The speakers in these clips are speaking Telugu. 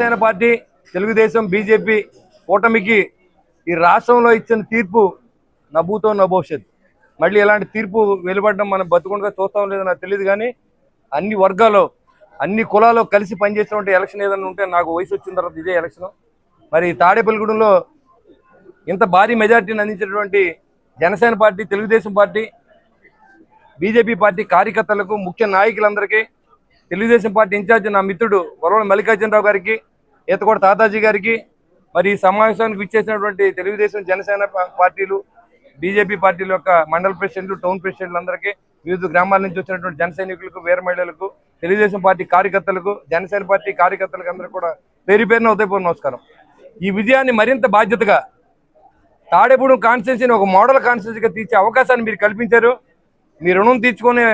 జనసేన పార్టీ తెలుగుదేశం బీజేపీ కూటమికి ఈ రాష్ట్రంలో ఇచ్చిన తీర్పు నవ్వుతో నభవిష్యత్. మళ్ళీ ఇలాంటి తీర్పు వెలువడడం మనం బతుకుండా చూస్తాం లేదో నాకు తెలియదు కానీ అన్ని వర్గాలు అన్ని కులాలు కలిసి పనిచేసినటువంటి ఎలక్షన్ ఏదైనా ఉంటే నాకు వయసు వచ్చిన తర్వాత ఇదే ఎలక్షన్. మరి తాడేపల్లిగూడెంలో ఇంత భారీ మెజార్టీని అందించినటువంటి Janasena party Telugu Desam party BJP party కార్యకర్తలకు ముఖ్య నాయకులందరికీ తెలుగుదేశం పార్టీ ఇన్ఛార్జ్ నా మిత్రుడు వరవల మల్లికార్జునరావు గారికి ఈతకోట తాతాజీ గారికి మరి ఈ సమావేశానికి విచ్చేసినటువంటి తెలుగుదేశం జనసేన పార్టీలు బీజేపీ పార్టీల యొక్క మండల ప్రెసిడెంట్లు టౌన్ ప్రెసిడెంట్లు అందరికీ వివిధ గ్రామాల నుంచి వచ్చినటువంటి జన సైనికులకు వీర మహిళలకు తెలుగుదేశం పార్టీ కార్యకర్తలకు జనసేన పార్టీ కార్యకర్తలకు అందరూ కూడా పేరు పేరున ఉదయపూర్వ నమస్కారం. ఈ విజయాన్ని మరింత బాధ్యతగా తాడేపూడి కాన్స్టిట్యూన్సీని ఒక మోడల్ కాన్స్టిట్యూన్సీగా తీర్చే అవకాశాన్ని మీరు కల్పించారు. మీ రుణం తీర్చుకునే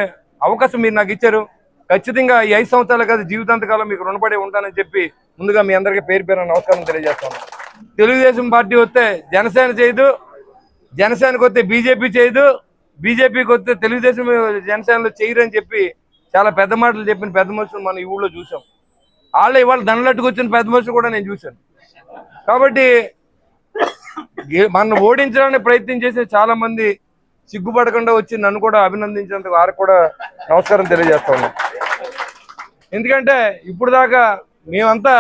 అవకాశం మీరు నాకు ఇచ్చారు. ఖచ్చితంగా ఈ ఐదు సంవత్సరాల కాదు జీవితాంతకాలం మీకు రుణపడి ఉంటానని చెప్పి ముందుగా మీ అందరికీ పేరు పేరు నమస్కారం తెలియజేస్తాను. తెలుగుదేశం పార్టీ వస్తే జనసేన చేయదు జనసేనకు వస్తే బీజేపీ చేయదు బీజేపీకి వస్తే తెలుగుదేశం జనసేనలో చేయరని చెప్పి చాలా పెద్ద మాటలు చెప్పిన పెద్ద మనుషులు మనం ఈ ఊళ్ళో చూసాం వాళ్ళు ఇవాళ దండలట్టుకు వచ్చిన పెద్ద మనుషులు కూడా నేను చూశాను. కాబట్టి గే- మన ఓడించడానికి ప్రయత్నం చేసే చాలా మంది సిగ్గుపడకుండా వచ్చి నన్ను కూడా అభినందించినందుకు వారికి కూడా నమస్కారం తెలియజేస్తా ఎందుకంటే ఇప్పుడు దాకా మేమంతా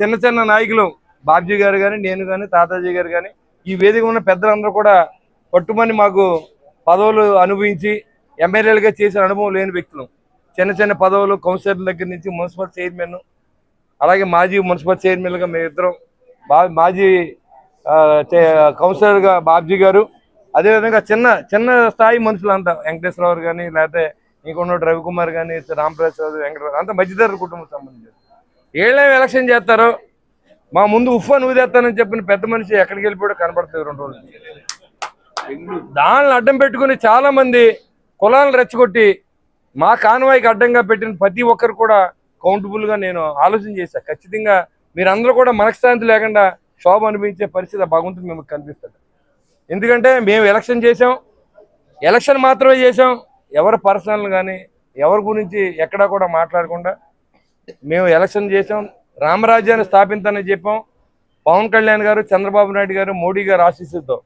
చిన్న చిన్న నాయకులు బాబ్జీ గారు కానీ నేను కానీ తాతాజీ గారు కానీ ఈ వేదిక ఉన్న పెద్దలందరూ కూడా పట్టుమని మాకు పదవులు అనుభవించి ఎమ్మెల్యేలుగా చేసిన అనుభవం లేని వ్యక్తులు. చిన్న చిన్న పదవులు కౌన్సిలర్ల దగ్గర నుంచి మున్సిపల్ చైర్మన్ అలాగే మాజీ మున్సిపల్ చైర్మన్గా మేమిద్దరం బా మాజీ కౌన్సిలర్గా బాబ్జీ గారు అదేవిధంగా చిన్న చిన్న స్థాయి మనుషులంతా వెంకటేశ్వరరావు కానీ లేకపోతే ఇంకొన్న రవికుమార్ కానీ రామప్రసాద్ వెంకటరావు అంతా మధ్యతరగతి కుటుంబం సంబంధించి ఏళ్ళేం ఎలక్షన్ చేస్తారో. మా ముందు ఉఫ్ఫా నువ్వు చేస్తానని చెప్పిన పెద్ద మనిషి ఎక్కడికి వెళ్ళిపోయాడో కనబడుతుంది రెండు రోజులు. దానిని అడ్డం పెట్టుకుని చాలా మంది కులాలను రెచ్చగొట్టి మా కాన్వాయికి అడ్డంగా పెట్టిన ప్రతి ఒక్కరు కూడా కౌంటబుల్గా నేను ఆలోచన చేశాను ఖచ్చితంగా మీరందరూ కూడా మనశ్శాంతి లేకుండా శోభ అనిపించే పరిస్థితి ఆ భగవంతుడు కనిపిస్తుంది. ఎందుకంటే మేము ఎలక్షన్ చేసాం ఎలక్షన్ మాత్రమే చేసాం ఎవరి పర్సనల్ కానీ ఎవరి గురించి ఎక్కడా కూడా మాట్లాడకుండా మేము ఎలక్షన్ చేసాం రామరాజ్యాన్ని స్థాపించని చెప్పాం. పవన్ కళ్యాణ్ గారు చంద్రబాబు నాయుడు గారు మోడీ గారు ఆశీస్సులతో.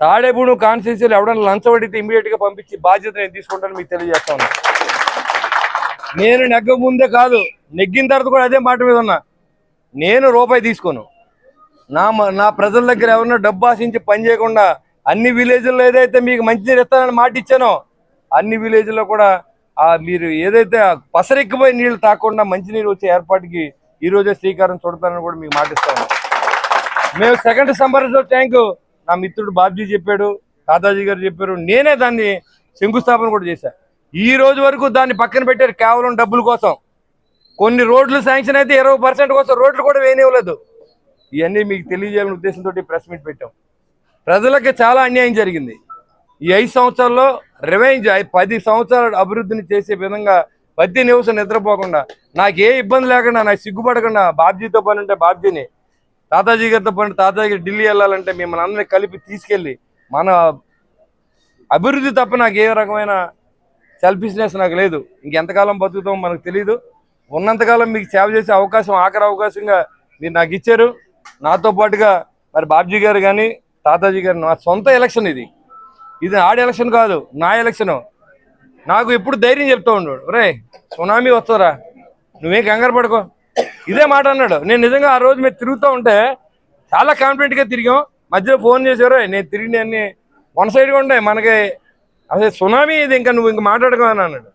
తాడేపూడు కాన్స్టిట్యూన్సీలు ఎవడన్నా లంచం అడిగితే పంపించి బాధ్యత నేను తీసుకుంటాను మీకు తెలియజేస్తా నేను నెగ్గ ముందే కాదు నెగ్గిన తర్వాత కూడా అదే మాట మీద ఉన్నా. నేను రూపాయి తీసుకోను. నా నా ప్రజల దగ్గర ఎవరన్నా డబ్బు ఆశించి పని చేయకుండా అన్ని విలేజ్ల్లో ఏదైతే మీకు మంచినీరు ఇస్తానని మాట ఇచ్చానో అన్ని విలేజ్లో కూడా ఆ మీరు ఏదైతే పసరెక్కిపోయి నీళ్ళు తాకుండా మంచినీరు వచ్చే ఏర్పాటుకి ఈ రోజే శ్రీకారం చూడతానని కూడా మీకు మాటిస్తాను మేము సెకండ్ సంబర్స్ ట్యాంక్ నా మిత్రుడు బాబ్జీ చెప్పాడు తాతాజీ గారు చెప్పారు నేనే దాన్ని శంకుస్థాపన కూడా చేశాను ఈ రోజు వరకు దాన్ని పక్కన పెట్టారు కేవలం డబ్బుల కోసం. కొన్ని రోడ్లు శాంక్షన్ అయితే ఇరవై పర్సెంట్ కోసం రోడ్లు కూడా వేయనివ్వలేదు. ఇవన్నీ మీకు తెలియజేయాలనే ఉద్దేశంతో ప్రెస్ మీట్ పెట్టాం. ప్రజలకి చాలా అన్యాయం జరిగింది. ఈ ఐదు సంవత్సరాల్లో రివెంజ్ పది సంవత్సరాల అభివృద్ధిని చేసే విధంగా ప్రతి నిమిషం నిద్రపోకుండా నాకు ఏ ఇబ్బంది లేకుండా నాకు సిగ్గుపడకుండా బాబ్జీతో పని ఉంటే బాబ్జీని తాతాజీ గారితో పని తాతాజీ గారు ఢిల్లీ వెళ్ళాలంటే మిమ్మల్ని అందరినీ కలిపి తీసుకెళ్ళి మన అభివృద్ధి తప్ప నాకు ఏ రకమైన సెల్ఫిష్నెస్ నాకు లేదు. ఇంకెంతకాలం బతుకుతాం మనకు తెలియదు ఉన్నంతకాలం మీకు సేవ చేసే అవకాశం ఆఖరి అవకాశంగా మీరు నాకు ఇచ్చారు. నాతో పాటుగా మరి బాబ్జీ గారు కానీ తాతాజీ గారు నా సొంత ఎలక్షన్ ఇది. ఇది ఆడ ఎలక్షన్ కాదు నా ఎలక్షన్. నాకు ఎప్పుడు ధైర్యం చెప్తా ఉన్నాడు. రే సునామీ వస్తారా నువ్వేం కంగారు పడుకో. ఇదే మాట అన్నాడు. నేను నిజంగా ఆ రోజు మీరు తిరుగుతూ ఉంటే చాలా కాన్ఫిడెంట్గా తిరిగాం. మధ్యలో ఫోన్ చేశారు నేను తిరిగి అన్ని వన్ సైడ్గా ఉండే మనకి అసలు సునామీ ఇది ఇంకా నువ్వు ఇంకా మాట్లాడుకో అన్నాడు.